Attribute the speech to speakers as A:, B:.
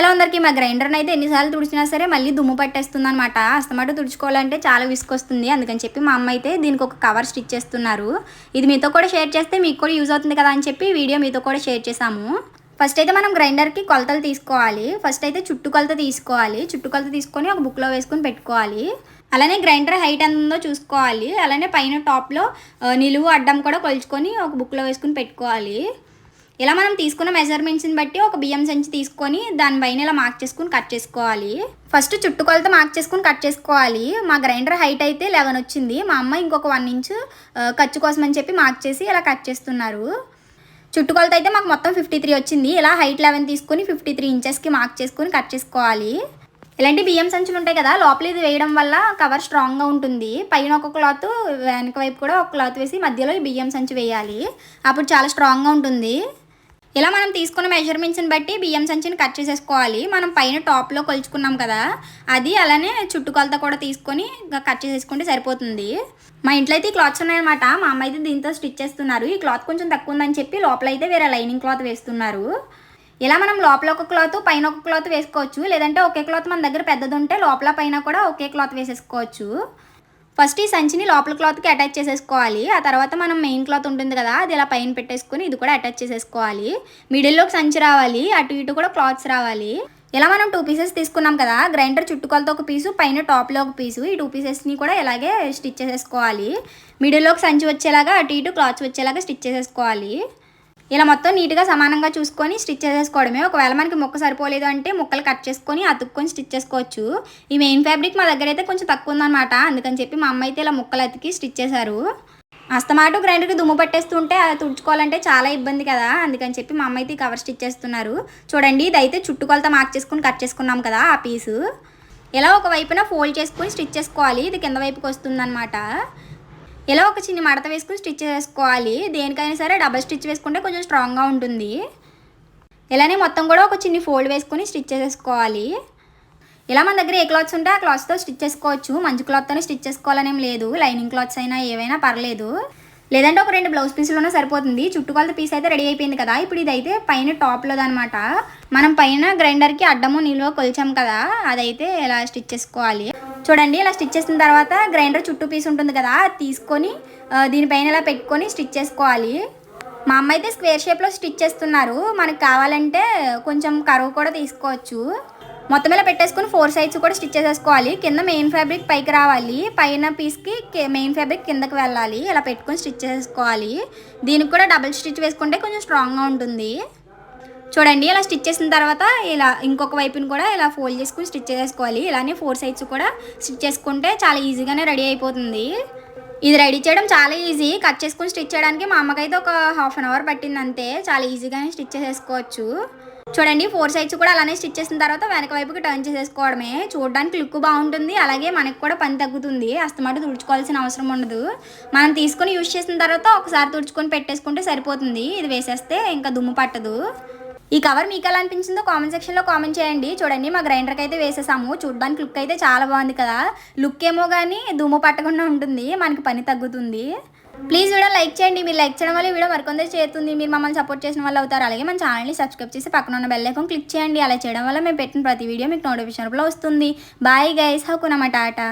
A: Hello అందరికీ మా గ్రైండర్ని అయితే ఎన్నిసార్లు తుడిచినా సరే మళ్ళీ దుమ్ము పట్టేస్తుంది అనమాట అస్తమాట తుడుచుకోవాలంటే చాలా విసుకొస్తుంది అందుకని చెప్పి మా అమ్మ అయితే దీనికి ఒక కవర్ స్టిచ్ చేస్తున్నారు. ఇది మీతో కూడా షేర్ చేస్తే మీకు కూడా యూజ్ అవుతుంది కదా అని చెప్పి వీడియో మీతో కూడా షేర్ చేశాము. ఫస్ట్ అయితే మనం గ్రైండర్కి కొలతలు తీసుకోవాలి. ఫస్ట్ అయితే చుట్టు కొలత తీసుకోవాలి. చుట్టు కొలత తీసుకొని ఒక బుక్లో వేసుకొని పెట్టుకోవాలి. అలానే గ్రైండర్ హైట్ ఎంత ఉందో చూసుకోవాలి. అలానే పైన టాప్లో నిలువు అడ్డం కూడా కొలుచుకొని ఒక బుక్లో వేసుకొని పెట్టుకోవాలి. ఇలా మనం తీసుకున్న మెజర్మెంట్స్ని బట్టి ఒక బియ్యం సంచి తీసుకొని దానిపైన ఇలా మార్క్ చేసుకుని కట్ చేసుకోవాలి. ఫస్ట్ చుట్టుకొలత మార్క్ చేసుకుని కట్ చేసుకోవాలి. మా గ్రైండర్ హైట్ అయితే లెవెన్ వచ్చింది. మా అమ్మ ఇంకొక వన్ ఇంచ్ ఖర్చు కోసం అని చెప్పి మార్క్ చేసి ఇలా కట్ చేస్తున్నారు. చుట్టుకొలత అయితే మాకు మొత్తం ఫిఫ్టీ త్రీ వచ్చింది. ఇలా హైట్ లెవెన్ తీసుకుని ఫిఫ్టీ త్రీ ఇంచెస్కి మార్క్ చేసుకుని కట్ చేసుకోవాలి. ఇలాంటి బియ్యం సంచులు ఉంటాయి కదా లోపల ఇది వేయడం వల్ల కవర్ స్ట్రాంగ్గా ఉంటుంది. పైన ఒక క్లాత్ వెనక వైపు కూడా ఒక క్లాత్ వేసి మధ్యలో ఈ బియ్యం సంచి వేయాలి. అప్పుడు చాలా స్ట్రాంగ్గా ఉంటుంది. ఇలా మనం తీసుకున్న మెజర్మెంట్స్ని బట్టి బియ్యం సంచిని కట్ చేసేసుకోవాలి. మనం పైన టాప్లో కొలుచుకున్నాం కదా అది అలానే చుట్టుకొలత కూడా తీసుకొని కట్ చేసేసుకుంటే సరిపోతుంది. మా ఇంట్లో అయితే ఈ క్లాత్స్ ఉన్నాయన్నమాట. మా అమ్మ అయితే దీంతో స్టిచ్ చేస్తున్నారు. ఈ క్లాత్ కొంచెం తక్కువ ఉందని చెప్పి లోపల అయితే వేరే లైనింగ్ క్లాత్ వేస్తున్నారు. ఇలా మనం లోపల ఒక క్లాత్ పైన ఒక క్లాత్ వేసుకోవచ్చు. లేదంటే ఒకే క్లాత్ మన దగ్గర పెద్దది ఉంటే లోపల పైన కూడా ఒకే క్లాత్ వేసేసుకోవచ్చు. ఫస్ట్ ఈ సంచిని లోపల క్లాత్కి అటాచ్ చేసేసుకోవాలి. ఆ తర్వాత మనం మెయిన్ క్లాత్ ఉంటుంది కదా అది ఇలా పైన పెట్టేసుకుని ఇది కూడా అటాచ్ చేసేసుకోవాలి. మిడిల్లోకి సంచి రావాలి అటు ఇటు కూడా క్లాత్స్ రావాలి. ఇలా మనం టూ పీసెస్ తీసుకున్నాం కదా గ్రైండర్ చుట్టుకొలతో ఒక పీసు పైన టాప్లో ఒక పీసు ఈ టూ పీసెస్ని కూడా ఇలాగే స్టిచ్ చేసేసుకోవాలి. మిడిల్లోకి సంచి వచ్చేలాగా అటు ఇటు క్లాత్స్ వచ్చేలాగా స్టిచ్ చేసేసుకోవాలి. ఇలా మొత్తం నీట్గా సమానంగా చూసుకొని స్టిచ్ చేసేసుకోవడమే. ఒకవేళ మనకి ముక్క సరిపోలేదు అంటే ముక్కలు కట్ చేసుకొని అతుక్కొని స్టిచ్ చేసుకోవచ్చు. ఈ మెయిన్ ఫ్యాబ్రిక్ మా దగ్గర అయితే కొంచెం తక్కువ ఉందన్నమాట. అందుకని చెప్పి మా అమ్మ అయితే ఇలా ముక్కలు అతికి స్టిచ్ చేశారు. అస్తమాటు గ్రైండర్కి దుమ్ము పట్టేస్తుంటే అది తుడుచుకోవాలంటే చాలా ఇబ్బంది కదా. అందుకని చెప్పి మా అమ్మ అయితే కవర్ స్టిచ్ చేస్తున్నారు. చూడండి ఇదైతే చుట్టుకొలత మార్క్ చేసుకుని కట్ చేసుకున్నాం కదా ఆ పీసు. ఇలా ఒక వైపున ఫోల్డ్ చేసుకుని స్టిచ్ చేసుకోవాలి. ఇది కింద వైపుకి వస్తుందన్నమాట. ఇలా ఒక చిన్న మడత వేసుకుని స్టిచ్ చేసుకోవాలి? దేనికైనా సరే డబల్ స్టిచ్ వేసుకుంటే కొంచెం స్ట్రాంగ్గా ఉంటుంది. ఇలానే మొత్తం కూడా ఒక చిన్ని ఫోల్డ్ వేసుకుని స్టిచ్ చేసుకోవాలి. ఇలా మన దగ్గర ఏ క్లాత్స్ ఉంటే ఆ క్లాత్స్తో స్టిచ్ చేసుకోవచ్చు. మంచి క్లాత్తోనే స్టిచ్ చేసుకోవాలనేం లేదు. లైనింగ్ క్లాత్స్ అయినా ఏవైనా పర్లేదు. లేదంటే ఒక రెండు బ్లౌజ్ పీసులోనే సరిపోతుంది. చుట్టుకొలత పీస్ అయితే రెడీ అయిపోయింది కదా. ఇప్పుడు ఇదైతే పైన టాప్లోది అనమాట మనం పైన గ్రైండర్కి అడ్డము నిలువ కొలిచాం కదా. అదైతే ఇలా స్టిచ్ చేసుకోవాలి? చూడండి ఇలా స్టిచ్ చేసిన తర్వాత గ్రైండర్ చుట్టూ పీస్ ఉంటుంది కదా అది తీసుకొని దీనిపైన ఇలా పెట్టుకొని స్టిచ్ చేసుకోవాలి. మా అమ్మ అయితే స్క్వేర్ షేప్లో స్టిచ్ చేస్తున్నారు. మనకు కావాలంటే కొంచెం కరువు కూడా తీసుకోవచ్చు. మొత్తం ఇలా పెట్టేసుకుని ఫోర్ సైడ్స్ కూడా స్టిచ్ చేసేసుకోవాలి. కింద మెయిన్ ఫ్యాబ్రిక్ పైకి రావాలి. పైన పీస్కి మెయిన్ ఫ్యాబ్రిక్ కిందకి వెళ్ళాలి. ఇలా పెట్టుకొని స్టిచ్ చేసేసుకోవాలి. దీనికి కూడా డబుల్ స్టిచ్ వేసుకుంటే కొంచెం స్ట్రాంగ్గా ఉంటుంది. చూడండి ఇలా స్టిచ్ చేసిన తర్వాత ఇలా ఇంకొక వైపుని కూడా ఇలా ఫోల్డ్ చేసుకుని స్టిచ్ చేసుకోవాలి. ఇలానే ఫోర్ సైడ్స్ కూడా స్టిచ్ చేసుకుంటే చాలా ఈజీగానే రెడీ అయిపోతుంది. ఇది రెడీ చేయడం చాలా ఈజీ. కట్ చేసుకుని స్టిచ్ చేయడానికి మా అమ్మకైతే ఒక హాఫ్ అన్ అవర్ పట్టింది అంతే. చాలా ఈజీగానే స్టిచ్ చేసేసుకోవచ్చు. చూడండి ఫోర్ సైడ్స్ కూడా అలానే స్టిచ్ చేసిన తర్వాత వెనక వైపుకి టర్న్ చేసేసుకోవడమే. చూడడానికి లుక్ బాగుంటుంది. అలాగే మనకి కూడా పని తగ్గుతుంది. అస్తమాట తుడుచుకోవాల్సిన అవసరం ఉండదు. మనం తీసుకొని యూజ్ చేసిన తర్వాత ఒకసారి తుడుచుకొని పెట్టేసుకుంటే సరిపోతుంది. ఇది వేసేస్తే ఇంకా దుమ్ము పట్టదు. ఈ కవర్ మీకు ఎలా అనిపించిందో కామెంట్ సెక్షన్లో కామెంట్ చేయండి. చూడండి మా గ్రైండర్కి అయితే వేసేసాము. చూడడానికి లుక్ అయితే చాలా బాగుంది కదా. లుక్ ఏమో కానీ దుమ్ము పట్టకుండా ఉంటుంది. మనకి పని తగ్గుతుంది. ప్లీజ్ వీడియో లైక్ చేయండి. మీరు లైక్ చేయడం వల్ల వీడియో మరికొందరు చేరుతుంది. మీరు మమ్మల్ని సపోర్ట్ చేసిన వాళ్ళు అవుతారు. అలాగే మన ఛానల్ని సబ్స్క్రైబ్ చేసి పక్కన ఉన్న బెల్ ఐకాన్ క్లిక్ చేయండి. అలా చేయడం వల్ల మేము పెట్టిన ప్రతి వీడియో మీకు నోటిఫికేషన్ వస్తుంది. Bye guys హకునమా Tata